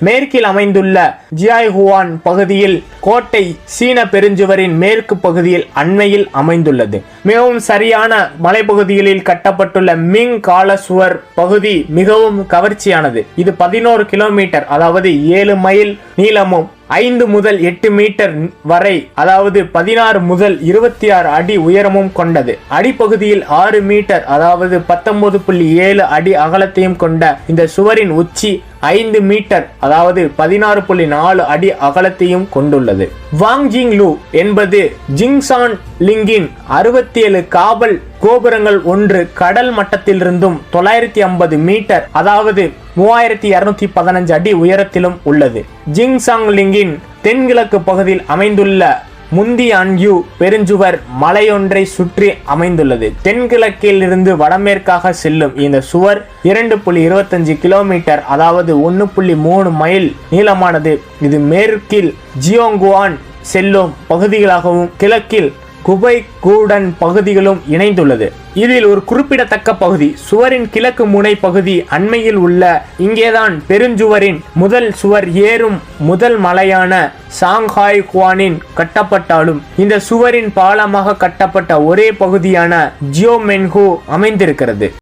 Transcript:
மேற்கில் அமைந்துள்ள ஜியாய்ஹுவான் பகுதியில் கோட்டை சீன பெருஞ்சுவரின் மேற்கு பகுதியில் அண்மையில் அமைந்துள்ளது. மிகவும் சரியான மலைப்பகுதிகளில் கட்டப்பட்டுள்ள மிங் கால சுவர் பகுதி மிகவும் கவர்ச்சியானது. இது பதினோரு கிலோமீட்டர் அதாவது ஏழு மைல் நீளமும் ஐந்து முதல் எட்டு மீட்டர் வரை அதாவது பதினாறு முதல் இருபத்தி ஆறு அடி உயரமும் கொண்டது. அடிப்பகுதியில் ஆறு மீட்டர் அதாவது பத்தொன்பது புள்ளி ஏழு அடி அகலத்தையும் கொண்ட இந்த சுவரின் உச்சி ஐந்து மீட்டர் அதாவது பதினாறு புள்ளி நாலு அடி அகலத்தையும் கொண்டுள்ளது. வாங்ஜிங் லூ என்பது ஜிங்சான் லிங்கின் அறுபத்தி ஏழு காவல் கோபுரங்கள் ஒன்று கடல் மட்டத்திலிருந்தும் தொள்ளாயிரத்தி ஐம்பது மீட்டர் அதாவது மூவாயிரத்தி இருநூத்தி பதினஞ்சு அடி உயரத்திலும் உள்ளது. ஜிங்சாங் லிங்கின் தென்கிழக்கு பகுதியில் அமைந்துள்ள முந்தி அன்யூ பெருஞ்சுவர் மலையொன்றை சுற்றி அமைந்துள்ளது. தென்கிழக்கில் இருந்து வடமேற்காக செல்லும் இந்த சுவர் இரண்டு புள்ளி இருபத்தஞ்சு கிலோமீட்டர் அதாவது ஒன்று புள்ளி மூணு மைல் நீளமானது. இது மேற்கில் ஜியோங்குவான் செல்லும் பகுதிகளாகவும் கிழக்கில் குபை கூடன் பகுதிகளும் இணைந்துள்ளது. இதில் ஒரு குறிப்பிடத்தக்க பகுதி சுவரின் கிழக்கு முனை பகுதி அண்மையில் உள்ள இங்கேதான் பெருஞ்சுவரின் முதல் சுவர் ஏறும் முதல் மலையான சாங்ஹாய் குவானின் கட்டப்பட்டாலும் இந்த சுவரின் பாலமாக கட்டப்பட்ட ஒரே பகுதியான ஜியோமென்ஹூ அமைந்திருக்கிறது.